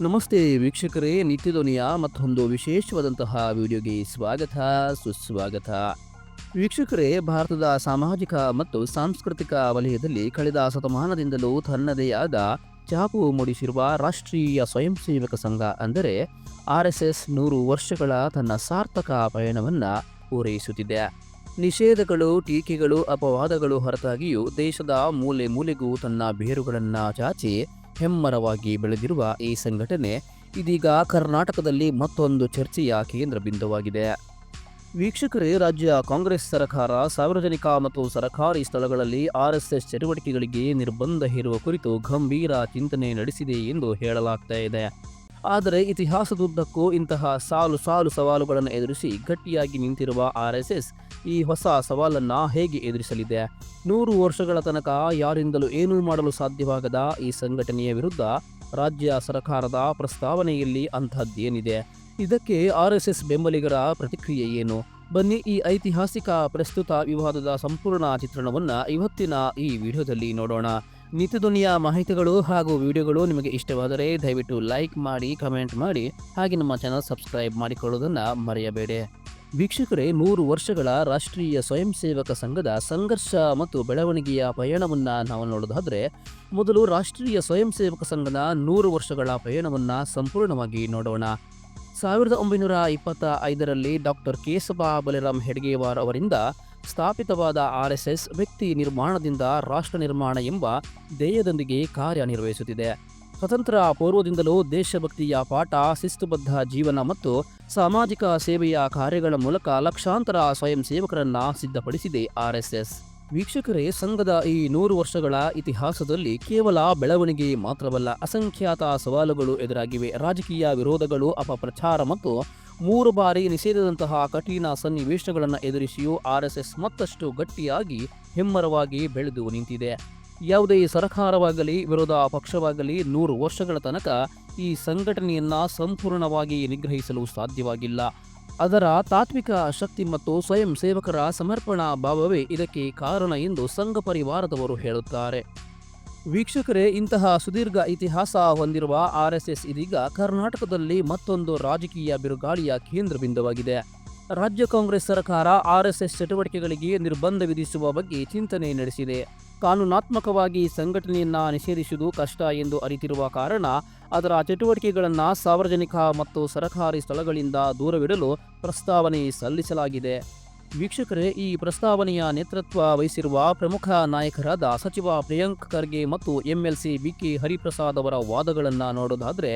ನಮಸ್ತೆ ವೀಕ್ಷಕರೇ ನಿತ್ಯದೊನಿಯ ಮತ್ತೊಂದು ವಿಶೇಷವಾದಂತಹ ವಿಡಿಯೋಗೆ ಸ್ವಾಗತ, ಸುಸ್ವಾಗತ. ವೀಕ್ಷಕರೇ, ಭಾರತದ ಸಾಮಾಜಿಕ ಮತ್ತು ಸಾಂಸ್ಕೃತಿಕ ವಲಯದಲ್ಲಿ ಕಳೆದ ಶತಮಾನದಿಂದಲೂ ತನ್ನದೇ ಆದ ಚಾಪು ಮೂಡಿಸಿರುವ ರಾಷ್ಟ್ರೀಯ ಸ್ವಯಂ ಸೇವಕ ಸಂಘ ಅಂದರೆ ಆರ್ ಎಸ್ ಎಸ್ ನೂರು ವರ್ಷಗಳ ತನ್ನ ಸಾರ್ಥಕ ಪಯಣವನ್ನು ಪೂರೈಸುತ್ತಿದೆ. ನಿಷೇಧಗಳು, ಟೀಕೆಗಳು, ಅಪವಾದಗಳು ಹೊರತಾಗಿಯೂ ದೇಶದ ಮೂಲೆ ಮೂಲೆಗೂ ತನ್ನ ಬೇರುಗಳನ್ನು ಚಾಚಿ ಹೆಮ್ಮರವಾಗಿ ಬೆಳೆದಿರುವ ಈ ಸಂಘಟನೆ ಇದೀಗ ಕರ್ನಾಟಕದಲ್ಲಿ ಮತ್ತೊಂದು ಚರ್ಚೆಯ ಕೇಂದ್ರ ಬಿಂದುವಾಗಿದೆ. ವೀಕ್ಷಕರೇ, ರಾಜ್ಯ ಕಾಂಗ್ರೆಸ್ ಸರ್ಕಾರ ಸಾರ್ವಜನಿಕ ಮತ್ತು ಸರ್ಕಾರಿ ಸ್ಥಳಗಳಲ್ಲಿ ಆರ್ಎಸ್ಎಸ್ ಚಟುವಟಿಕೆಗಳಿಗೆ ನಿರ್ಬಂಧ ಹೇರುವ ಕುರಿತು ಗಂಭೀರ ಚಿಂತನೆ ನಡೆಸಿದೆ ಎಂದು ಹೇಳಲಾಗ್ತಾ ಇದೆ. ಆದರೆ ಇತಿಹಾಸದುದ್ದಕ್ಕೂ ಇಂತಹ ಸಾಲು ಸಾಲು ಸವಾಲುಗಳನ್ನು ಎದುರಿಸಿ ಗಟ್ಟಿಯಾಗಿ ನಿಂತಿರುವ ಆರ್ಎಸ್ಎಸ್ ಈ ಹೊಸ ಸವಾಲನ್ನು ಹೇಗೆ ಎದುರಿಸಲಿದೆ? ನೂರು ವರ್ಷಗಳ ತನಕ ಯಾರಿಂದಲೂ ಏನೂ ಮಾಡಲು ಸಾಧ್ಯವಾಗದ ಈ ಸಂಘಟನೆಯ ವಿರುದ್ಧ ರಾಜ್ಯ ಸರ್ಕಾರದ ಪ್ರಸ್ತಾವನೆಯಲ್ಲಿ ಅಂತಹದ್ದೇನಿದೆ? ಇದಕ್ಕೆ ಆರ್ಎಸ್ಎಸ್ ಬೆಂಬಲಿಗರ ಪ್ರತಿಕ್ರಿಯೆ ಏನು? ಬನ್ನಿ ಈ ಐತಿಹಾಸಿಕ ಪ್ರಸ್ತುತ ವಿವಾದದ ಸಂಪೂರ್ಣ ಚಿತ್ರಣವನ್ನು ಇವತ್ತಿನ ಈ ವಿಡಿಯೋದಲ್ಲಿ ನೋಡೋಣ. ನಿತ್ಯಧ್ವನಿಯ ಮಾಹಿತಿಗಳು ಹಾಗೂ ವಿಡಿಯೋಗಳು ನಿಮಗೆ ಇಷ್ಟವಾದರೆ ದಯವಿಟ್ಟು ಲೈಕ್ ಮಾಡಿ, ಕಮೆಂಟ್ ಮಾಡಿ, ಹಾಗೆ ನಮ್ಮ ಚಾನಲ್ ಸಬ್ಸ್ಕ್ರೈಬ್ ಮಾಡಿಕೊಳ್ಳೋದನ್ನು ಮರೆಯಬೇಡಿ. ವೀಕ್ಷಕರೇ ನೂರು ವರ್ಷಗಳ ರಾಷ್ಟ್ರೀಯ ಸ್ವಯಂ ಸೇವಕ ಸಂಘದ ಸಂಘರ್ಷ ಮತ್ತು ಬೆಳವಣಿಗೆಯ ಪಯಣವನ್ನು ನಾವು ನೋಡೋದಾದರೆ, ಮೊದಲು ರಾಷ್ಟ್ರೀಯ ಸ್ವಯಂ ಸೇವಕ ಸಂಘದ ನೂರು ವರ್ಷಗಳ ಪಯಣವನ್ನು ಸಂಪೂರ್ಣವಾಗಿ ನೋಡೋಣ. ಸಾವಿರದ ಒಂಬೈನೂರ ಇಪ್ಪತ್ತ ಐದರಲ್ಲಿ ಡಾಕ್ಟರ್ ಕೇಶವ ಬಲಿರಾಮ್ ಹೆಡ್ಗೇವಾರ್ ಅವರಿಂದ ಸ್ಥಾಪಿತವಾದ ಆರ್ ಎಸ್ ಎಸ್ ವ್ಯಕ್ತಿ ನಿರ್ಮಾಣದಿಂದ ರಾಷ್ಟ್ರ ನಿರ್ಮಾಣ ಎಂಬ ಧ್ಯೇಯದೊಂದಿಗೆ ಕಾರ್ಯನಿರ್ವಹಿಸುತ್ತಿದೆ. ಸ್ವತಂತ್ರ ಪೂರ್ವದಿಂದಲೂ ದೇಶಭಕ್ತಿಯ ಪಾಠ, ಶಿಸ್ತುಬದ್ಧ ಜೀವನ ಮತ್ತು ಸಾಮಾಜಿಕ ಸೇವೆಯ ಕಾರ್ಯಗಳ ಮೂಲಕ ಲಕ್ಷಾಂತರ ಸ್ವಯಂ ಸೇವಕರನ್ನ ಸಿದ್ಧಪಡಿಸಿದೆ ಆರ್ ಎಸ್ ಎಸ್ ವೀಕ್ಷಕರೇ, ಸಂಘದ ಈ ನೂರು ವರ್ಷಗಳ ಇತಿಹಾಸದಲ್ಲಿ ಕೇವಲ ಬೆಳವಣಿಗೆ ಮಾತ್ರವಲ್ಲ, ಅಸಂಖ್ಯಾತ ಸವಾಲುಗಳು ಎದುರಾಗಿವೆ. ರಾಜಕೀಯ ವಿರೋಧಗಳು, ಅಪಪ್ರಚಾರ ಮತ್ತು ಮೂರು ಬಾರಿ ನಿಷೇಧದಂತಹ ಕಠಿಣ ಸನ್ನಿವೇಶಗಳನ್ನು ಎದುರಿಸಿಯೂ ಆರ್ ಎಸ್ ಎಸ್ ಮತ್ತಷ್ಟು ಗಟ್ಟಿಯಾಗಿ ಹೆಮ್ಮರವಾಗಿ ಬೆಳೆದು ನಿಂತಿದೆ. ಯಾವುದೇ ಸರ್ಕಾರವಾಗಲಿ, ವಿರೋಧ ಪಕ್ಷವಾಗಲಿ ನೂರು ವರ್ಷಗಳ ತನಕ ಈ ಸಂಘಟನೆಯನ್ನು ಸಂಪೂರ್ಣವಾಗಿ ನಿಗ್ರಹಿಸಲು ಸಾಧ್ಯವಾಗಿಲ್ಲ. ಅದರ ತಾತ್ವಿಕ ಶಕ್ತಿ ಮತ್ತು ಸ್ವಯಂ ಸೇವಕರ ಸಮರ್ಪಣಾ ಭಾವವೇ ಇದಕ್ಕೆ ಕಾರಣ ಎಂದು ಸಂಘ ಪರಿವಾರದವರು ಹೇಳುತ್ತಾರೆ. ವೀಕ್ಷಕರೇ, ಇಂತಹ ಸುದೀರ್ಘ ಇತಿಹಾಸ ಹೊಂದಿರುವ ಆರ್ ಎಸ್ ಎಸ್ ಇದೀಗ ಕರ್ನಾಟಕದಲ್ಲಿ ಮತ್ತೊಂದು ರಾಜಕೀಯ ಬಿರುಗಾಳಿಯ ಕೇಂದ್ರ ಬಿಂದುವಾಗಿದೆ ರಾಜ್ಯ ಕಾಂಗ್ರೆಸ್ ಸರ್ಕಾರ ಆರ್ ಎಸ್ ಎಸ್ ಚಟುವಟಿಕೆಗಳಿಗೆ ನಿರ್ಬಂಧ ವಿಧಿಸುವ ಬಗ್ಗೆ ಚಿಂತನೆ ನಡೆಸಿದೆ. ಕಾನೂನಾತ್ಮಕವಾಗಿ ಸಂಘಟನೆಯನ್ನು ನಿಷೇಧಿಸುವುದು ಕಷ್ಟ ಎಂದು ಅರಿತಿರುವ ಕಾರಣ ಅದರ ಚಟುವಟಿಕೆಗಳನ್ನು ಸಾರ್ವಜನಿಕ ಮತ್ತು ಸರಕಾರಿ ಸ್ಥಳಗಳಿಂದ ದೂರವಿಡಲು ಪ್ರಸ್ತಾವನೆ ಸಲ್ಲಿಸಲಾಗಿದೆ. ವೀಕ್ಷಕರೇ, ಈ ಪ್ರಸ್ತಾವನೆಯ ನೇತೃತ್ವ ವಹಿಸಿರುವ ಪ್ರಮುಖ ನಾಯಕರಾದ ಸಚಿವ ಪ್ರಿಯಾಂಕ್ ಖರ್ಗೆ ಮತ್ತು ಎಂಎಲ್ಸಿ ಬಿಕೆ ಹರಿಪ್ರಸಾದ್ ಅವರ ವಾದಗಳನ್ನು ನೋಡೋದಾದರೆ,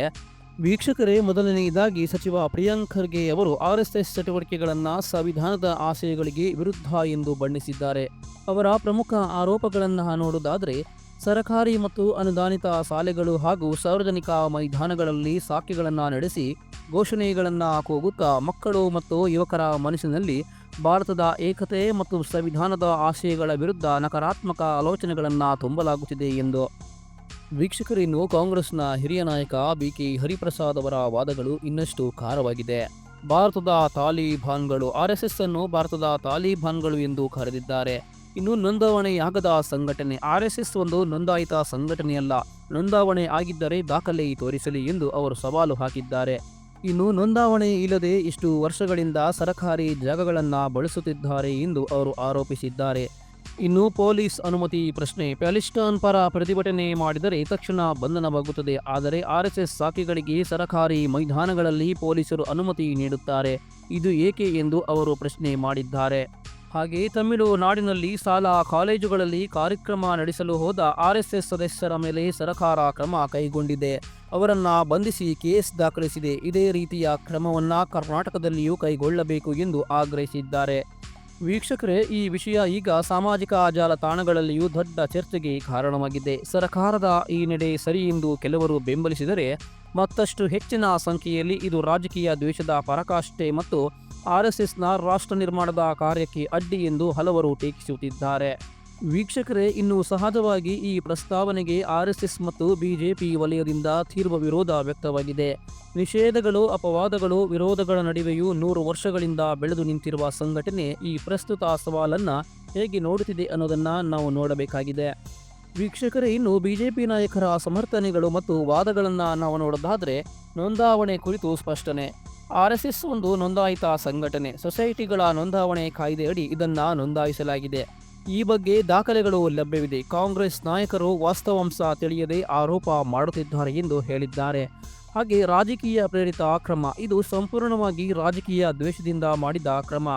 ವೀಕ್ಷಕರೇ, ಮೊದಲನೆಯದಾಗಿ ಸಚಿವ ಪ್ರಿಯಾಂಕ್ ಖರ್ಗೆ ಅವರು ಆರ್ಎಸ್ಎಸ್ ಚಟುವಟಿಕೆಗಳನ್ನು ಸಂವಿಧಾನದ ಆಶಯಗಳಿಗೆ ವಿರುದ್ಧ ಎಂದು ಬಣ್ಣಿಸಿದ್ದಾರೆ. ಅವರ ಪ್ರಮುಖ ಆರೋಪಗಳನ್ನು ನೋಡುವುದಾದರೆ ಸರಕಾರಿ ಮತ್ತು ಅನುದಾನಿತ ಶಾಲೆಗಳು ಹಾಗೂ ಸಾರ್ವಜನಿಕ ಮೈದಾನಗಳಲ್ಲಿ ಸಾಕೆಗಳನ್ನು ನಡೆಸಿ ಘೋಷಣೆಗಳನ್ನು ಕೂಗುತ್ತಾ ಮಕ್ಕಳು ಮತ್ತು ಯುವಕರ ಮನಸ್ಸಿನಲ್ಲಿ ಭಾರತದ ಏಕತೆ ಮತ್ತು ಸಂವಿಧಾನದ ಆಶಯಗಳ ವಿರುದ್ಧ ನಕಾರಾತ್ಮಕ ಆಲೋಚನೆಗಳನ್ನು ತುಂಬಲಾಗುತ್ತಿದೆ ಎಂದು ವೀಕ್ಷಕರಿನ್ನು ಕಾಂಗ್ರೆಸ್ನ ಹಿರಿಯ ನಾಯಕ ಬಿ ಕೆ ಹರಿಪ್ರಸಾದ್ ಅವರ ವಾದಗಳು ಇನ್ನಷ್ಟು ಖಾರವಾಗಿದೆ. ಭಾರತದ ತಾಲಿಬಾನ್ಗಳು ಆರ್ಎಸ್ಎಸ್ ಅನ್ನು ಭಾರತದ ತಾಲಿಬಾನ್ಗಳು ಎಂದು ಕರೆದಿದ್ದಾರೆ. ಇನ್ನು ನೋಂದಾವಣೆಯಾಗದ ಸಂಘಟನೆ ಆರ್ಎಸ್ಎಸ್ ಒಂದು ನೋಂದಾಯಿತ ಸಂಘಟನೆಯಲ್ಲ. ನೋಂದಾವಣೆ ಆಗಿದ್ದರೆ ದಾಖಲೆ ತೋರಿಸಲಿ ಎಂದು ಅವರು ಸವಾಲು ಹಾಕಿದ್ದಾರೆ. ಇನ್ನು ನೋಂದಾವಣೆ ಇಲ್ಲದೆ ಇಷ್ಟು ವರ್ಷಗಳಿಂದ ಸರಕಾರಿ ಜಾಗಗಳನ್ನು ಬಳಸುತ್ತಿದ್ದಾರೆ ಎಂದು ಅವರು ಆರೋಪಿಸಿದ್ದಾರೆ. ಇನ್ನು ಪೊಲೀಸ್ ಅನುಮತಿ ಪ್ರಶ್ನೆ, ಪ್ಯಾಲಿಸ್ಟಾನ್ ಪರ ಪ್ರತಿಭಟನೆ ಮಾಡಿದರೆ ತಕ್ಷಣ ಬಂಧನವಾಗುತ್ತದೆ ಆದರೆ ಆರ್ಎಸ್ಎಸ್ ಸಾಕಿಗಳಿಗೆ ಸರಕಾರಿ ಮೈದಾನಗಳಲ್ಲಿ ಪೊಲೀಸರು ಅನುಮತಿ ನೀಡುತ್ತಾರೆ. ಇದು ಏಕೆ ಎಂದು ಅವರು ಪ್ರಶ್ನೆ ಮಾಡಿದ್ದಾರೆ. ಹಾಗೆ ತಮಿಳುನಾಡಿನಲ್ಲಿ ಶಾಲಾ ಕಾಲೇಜುಗಳಲ್ಲಿ ಕಾರ್ಯಕ್ರಮ ನಡೆಸಲು ಹೋದ ಆರ್ಎಸ್ಎಸ್ ಸದಸ್ಯರ ಮೇಲೆ ಸರ್ಕಾರ ಕ್ರಮ ಕೈಗೊಂಡಿದೆ. ಅವರನ್ನು ಬಂಧಿಸಿ ಕೇಸ್ ದಾಖಲಿಸಿದೆ. ಇದೇ ರೀತಿಯ ಕ್ರಮವನ್ನು ಕರ್ನಾಟಕದಲ್ಲಿಯೂ ಕೈಗೊಳ್ಳಬೇಕು ಎಂದು ಆಗ್ರಹಿಸಿದ್ದಾರೆ. ವೀಕ್ಷಕರೇ, ಈ ವಿಷಯ ಈಗ ಸಾಮಾಜಿಕ ಜಾಲತಾಣಗಳಲ್ಲಿಯೂ ದೊಡ್ಡ ಚರ್ಚೆಗೆ ಕಾರಣವಾಗಿದೆ. ಸರ್ಕಾರದ ಈ ನಡೆ ಸರಿ ಎಂದು ಕೆಲವರು ಬೆಂಬಲಿಸಿದರೆ ಮತ್ತಷ್ಟು ಹೆಚ್ಚಿನ ಸಂಖ್ಯೆಯಲ್ಲಿ ಇದು ರಾಜಕೀಯ ದ್ವೇಷದ ಪರಾಕಾಷ್ಠೆ ಮತ್ತು ಆರ್ಎಸ್ಎಸ್ನ ರಾಷ್ಟ್ರ ನಿರ್ಮಾಣದ ಕಾರ್ಯಕ್ಕೆ ಅಡ್ಡಿ ಎಂದು ಹಲವರು ಟೀಕಿಸುತ್ತಿದ್ದಾರೆ. ವೀಕ್ಷಕರೇ, ಇನ್ನು ಸಹಜವಾಗಿ ಈ ಪ್ರಸ್ತಾವನೆಗೆ ಆರ್ಎಸ್ಎಸ್ ಮತ್ತು ಬಿಜೆಪಿ ವಲಯದಿಂದ ತೀವ್ರ ವಿರೋಧ ವ್ಯಕ್ತವಾಗಿದೆ. ನಿಷೇಧಗಳು, ಅಪವಾದಗಳು, ವಿರೋಧಗಳ ನಡುವೆಯೂ ನೂರು ವರ್ಷಗಳಿಂದ ಬೆಳೆದು ನಿಂತಿರುವ ಸಂಘಟನೆ ಈ ಪ್ರಸ್ತುತ ಸವಾಲನ್ನು ಹೇಗೆ ನೋಡುತ್ತಿದೆ ಅನ್ನೋದನ್ನು ನಾವು ನೋಡಬೇಕಾಗಿದೆ. ವೀಕ್ಷಕರೇ, ಇನ್ನು ಬಿಜೆಪಿ ನಾಯಕರ ಸಮರ್ಥನೆಗಳು ಮತ್ತು ವಾದಗಳನ್ನು ನಾವು ನೋಡೋದಾದರೆ ನೋಂದಾವಣೆ ಕುರಿತು ಸ್ಪಷ್ಟನೆ. ಆರ್ಎಸ್ಎಸ್ ಒಂದು ನೋಂದಾಯಿತ ಸಂಘಟನೆ, ಸೊಸೈಟಿಗಳ ನೋಂದಾವಣೆ ಕಾಯ್ದೆಯಡಿ ಇದನ್ನು ನೋಂದಾಯಿಸಲಾಗಿದೆ. ಈ ಬಗ್ಗೆ ದಾಖಲೆಗಳು ಲಭ್ಯವಿದೆ. ಕಾಂಗ್ರೆಸ್ ನಾಯಕರು ವಾಸ್ತವಾಂಶ ತಿಳಿಯದೆ ಆರೋಪ ಮಾಡುತ್ತಿದ್ದಾರೆ ಎಂದು ಹೇಳಿದ್ದಾರೆ. ಹಾಗೆ ರಾಜಕೀಯ ಪ್ರೇರಿತ ಅಕ್ರಮ, ಇದು ಸಂಪೂರ್ಣವಾಗಿ ರಾಜಕೀಯ ದ್ವೇಷದಿಂದ ಮಾಡಿದ ಕ್ರಮ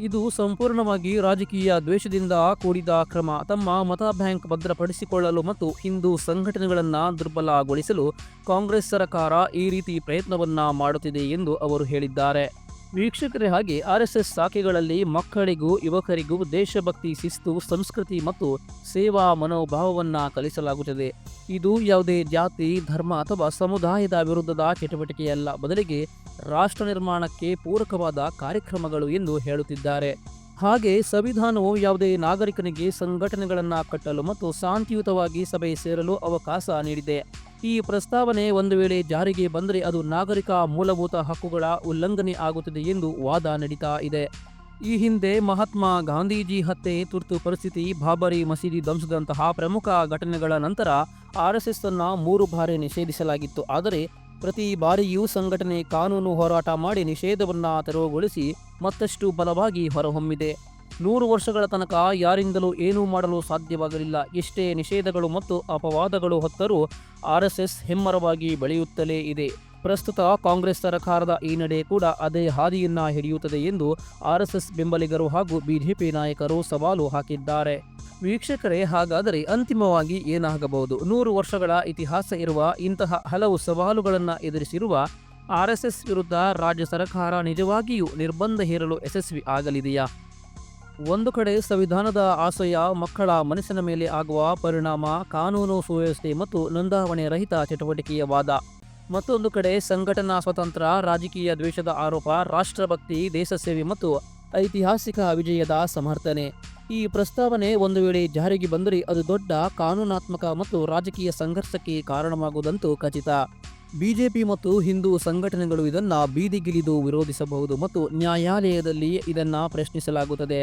ಇದು ಸಂಪೂರ್ಣವಾಗಿ ರಾಜಕೀಯ ದ್ವೇಷದಿಂದ ಕೂಡಿದ ಕ್ರಮ. ತಮ್ಮ ಮತ ಬ್ಯಾಂಕ್ ಭದ್ರಪಡಿಸಿಕೊಳ್ಳಲು ಮತ್ತು ಹಿಂದೂ ಸಂಘಟನೆಗಳನ್ನು ದುರ್ಬಲಗೊಳಿಸಲು ಕಾಂಗ್ರೆಸ್ ಸರ್ಕಾರ ಈ ರೀತಿ ಪ್ರಯತ್ನವನ್ನ ಮಾಡುತ್ತಿದೆ ಎಂದು ಅವರು ಹೇಳಿದ್ದಾರೆ. ವೀಕ್ಷಕರೇ ಹಾಗೆ ಆರ್ ಎಸ್ ಎಸ್ ಶಾಖೆಗಳಲ್ಲಿ ಮಕ್ಕಳಿಗೂ, ಯುವಕರಿಗೂ ದೇಶಭಕ್ತಿ, ಶಿಸ್ತು, ಸಂಸ್ಕೃತಿ ಮತ್ತು ಸೇವಾ ಮನೋಭಾವವನ್ನು ಕಲಿಸಲಾಗುತ್ತದೆ. ಇದು ಯಾವುದೇ ಜಾತಿ, ಧರ್ಮ ಅಥವಾ ಸಮುದಾಯದ ವಿರುದ್ಧದ ಚಟುವಟಿಕೆಯಲ್ಲ. ಬದಲಿಗೆ ರಾಷ್ಟ್ರ ನಿರ್ಮಾಣಕ್ಕೆ ಪೂರಕವಾದ ಕಾರ್ಯಕ್ರಮಗಳು ಎಂದು ಹೇಳುತ್ತಿದ್ದಾರೆ. ಹಾಗೆ ಸಂವಿಧಾನವು ಯಾವುದೇ ನಾಗರಿಕನಿಗೆ ಸಂಘಟನೆಗಳನ್ನು ಕಟ್ಟಲು ಮತ್ತು ಶಾಂತಿಯುತವಾಗಿ ಸಭೆ ಸೇರಲು ಅವಕಾಶ ನೀಡಿದೆ. ಈ ಪ್ರಸ್ತಾವನೆ ಒಂದು ವೇಳೆ ಜಾರಿಗೆ ಬಂದರೆ ಅದು ನಾಗರಿಕ ಮೂಲಭೂತ ಹಕ್ಕುಗಳ ಉಲ್ಲಂಘನೆ ಆಗುತ್ತದೆ ಎಂದು ವಾದ ನಡೀತಾ ಇದೆ. ಈ ಹಿಂದೆ ಮಹಾತ್ಮ ಗಾಂಧೀಜಿ ಹತ್ಯೆ, ತುರ್ತು ಪರಿಸ್ಥಿತಿ, ಬಾಬರಿ ಮಸೀದಿ ಧ್ವಂಸದಂತಹ ಪ್ರಮುಖ ಘಟನೆಗಳ ನಂತರ ಆರ್ಎಸ್ಎಸ್ ಅನ್ನು ಮೂರು ಬಾರಿ ನಿಷೇಧಿಸಲಾಗಿತ್ತು. ಆದರೆ ಪ್ರತಿ ಬಾರಿಯೂ ಸಂಘಟನೆ ಕಾನೂನು ಹೋರಾಟ ಮಾಡಿ ನಿಷೇಧವನ್ನು ತೆರವುಗೊಳಿಸಿ ಮತ್ತಷ್ಟು ಬಲವಾಗಿ ಹೊರಹೊಮ್ಮಿದೆ. ನೂರು ವರ್ಷಗಳ ತನಕ ಯಾರಿಂದಲೂ ಏನೂ ಮಾಡಲು ಸಾಧ್ಯವಾಗಲಿಲ್ಲ. ಎಷ್ಟೇ ನಿಷೇಧಗಳು ಮತ್ತು ಅಪವಾದಗಳು ಹೊತ್ತರೂ ಆರ್ಎಸ್ಎಸ್ ಹೆಮ್ಮರವಾಗಿ ಬೆಳೆಯುತ್ತಲೇ ಇದೆ. ಪ್ರಸ್ತುತ ಕಾಂಗ್ರೆಸ್ ಸರ್ಕಾರದ ಈ ನಡೆ ಕೂಡ ಅದೇ ಹಾದಿಯನ್ನ ಹಿಡಿಯುತ್ತದೆ ಎಂದು ಆರ್ಎಸ್ಎಸ್ ಬೆಂಬಲಿಗರು ಹಾಗೂ ಬಿಜೆಪಿ ನಾಯಕರು ಸವಾಲು ಹಾಕಿದ್ದಾರೆ. ವೀಕ್ಷಕರೇ, ಹಾಗಾದರೆ ಅಂತಿಮವಾಗಿ ಏನಾಗಬಹುದು? ನೂರು ವರ್ಷಗಳ ಇತಿಹಾಸ ಇರುವ ಇಂತಹ ಹಲವು ಸವಾಲುಗಳನ್ನು ಎದುರಿಸಿರುವ ಆರ್ಎಸ್ಎಸ್ ವಿರುದ್ಧ ರಾಜ್ಯ ಸರ್ಕಾರ ನಿಜವಾಗಿಯೂ ನಿರ್ಬಂಧ ಹೇರಲು ಯಶಸ್ವಿ ಆಗಲಿದೆಯಾ? ಒಂದು ಕಡೆ ಸಂವಿಧಾನದ ಆಶಯ ಮಕ್ಕಳ ಮನಸ್ಸಿನ ಮೇಲೆ ಆಗುವ ಪರಿಣಾಮ, ಕಾನೂನು ಸುವ್ಯವಸ್ಥೆ ಮತ್ತು ನೋಂದಾವಣೆ ರಹಿತ ಚಟುವಟಿಕೆಯ ವಾದ. ಮತ್ತೊಂದು ಕಡೆ ಸಂಘಟನಾ ಸ್ವತಂತ್ರ, ರಾಜಕೀಯ ದ್ವೇಷದ ಆರೋಪ, ರಾಷ್ಟ್ರಭಕ್ತಿ, ದೇಶ ಸೇವೆ ಮತ್ತು ಐತಿಹಾಸಿಕ ವಿಜಯದ ಸಮರ್ಥನೆ. ಈ ಪ್ರಸ್ತಾವನೆ ಒಂದು ವೇಳೆ ಜಾರಿಗೆ ಬಂದರೆ ಅದು ದೊಡ್ಡ ಕಾನೂನಾತ್ಮಕ ಮತ್ತು ರಾಜಕೀಯ ಸಂಘರ್ಷಕ್ಕೆ ಕಾರಣವಾಗುವುದಂತೂ ಖಚಿತ. ಬಿಜೆಪಿ ಮತ್ತು ಹಿಂದೂ ಸಂಘಟನೆಗಳು ಇದನ್ನು ಬೀದಿಗಿಳಿದು ವಿರೋಧಿಸಬಹುದು ಮತ್ತು ನ್ಯಾಯಾಲಯದಲ್ಲಿ ಇದನ್ನು ಪ್ರಶ್ನಿಸಲಾಗುತ್ತದೆ.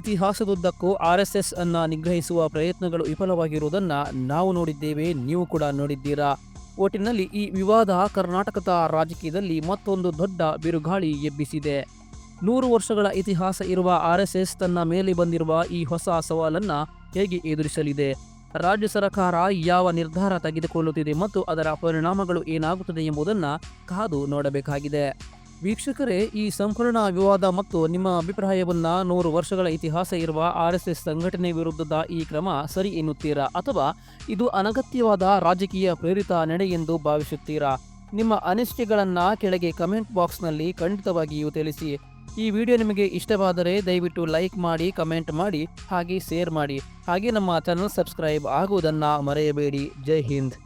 ಇತಿಹಾಸದುದ್ದಕ್ಕೂ ಆರ್ ಎಸ್ ಎಸ್ ಅನ್ನು ನಿಗ್ರಹಿಸುವ ಪ್ರಯತ್ನಗಳು ವಿಫಲವಾಗಿರುವುದನ್ನು ನಾವು ನೋಡಿದ್ದೇವೆ, ನೀವು ಕೂಡ ನೋಡಿದ್ದೀರಾ? ಒಟ್ಟಿನಲ್ಲಿ ಈ ವಿವಾದ ಕರ್ನಾಟಕದ ರಾಜಕೀಯದಲ್ಲಿ ಮತ್ತೊಂದು ದೊಡ್ಡ ಬಿರುಗಾಳಿ ಎಬ್ಬಿಸಿದೆ. ನೂರು ವರ್ಷಗಳ ಇತಿಹಾಸ ಇರುವ ಆರ್ ಎಸ್ ಎಸ್ ತನ್ನ ಮೇಲೆ ಬಂದಿರುವ ಈ ಹೊಸ ಸವಾಲನ್ನು ಹೇಗೆ ಎದುರಿಸಲಿದೆ? ರಾಜ್ಯ ಸರ್ಕಾರ ಯಾವ ನಿರ್ಧಾರ ತೆಗೆದುಕೊಳ್ಳುತ್ತಿದೆ ಮತ್ತು ಅದರ ಪರಿಣಾಮಗಳು ಏನಾಗುತ್ತದೆ ಎಂಬುದನ್ನು ಕಾದು ನೋಡಬೇಕಾಗಿದೆ. ವೀಕ್ಷಕರೇ, ಈ ಸಂಪೂರ್ಣ ವಿವಾದ ಮತ್ತು ನಿಮ್ಮ ಅಭಿಪ್ರಾಯವನ್ನು ನೂರು ವರ್ಷಗಳ ಇತಿಹಾಸ ಇರುವ ಆರ್ ಎಸ್ ಎಸ್ ಸಂಘಟನೆ ವಿರುದ್ಧದ ಈ ಕ್ರಮ ಸರಿ ಎನ್ನುತ್ತೀರಾ ಅಥವಾ ಇದು ಅನಗತ್ಯವಾದ ರಾಜಕೀಯ ಪ್ರೇರಿತ ನಡೆ ಎಂದು ಭಾವಿಸುತ್ತೀರಾ? ನಿಮ್ಮ ಅನಿಸಿಕೆಗಳನ್ನು ಕೆಳಗೆ ಕಮೆಂಟ್ ಬಾಕ್ಸ್ನಲ್ಲಿ ಖಂಡಿತವಾಗಿಯೂ ತಿಳಿಸಿ. ಈ ವಿಡಿಯೋ ನಿಮಗೆ ಇಷ್ಟವಾದರೆ ದಯವಿಟ್ಟು ಲೈಕ್ ಮಾಡಿ, ಕಮೆಂಟ್ ಮಾಡಿ, ಹಾಗೆ ಶೇರ್ ಮಾಡಿ. ಹಾಗೆ ನಮ್ಮ ಚಾನಲ್ ಸಬ್ಸ್ಕ್ರೈಬ್ ಆಗುವುದನ್ನು ಮರೆಯಬೇಡಿ. ಜೈ ಹಿಂದ್.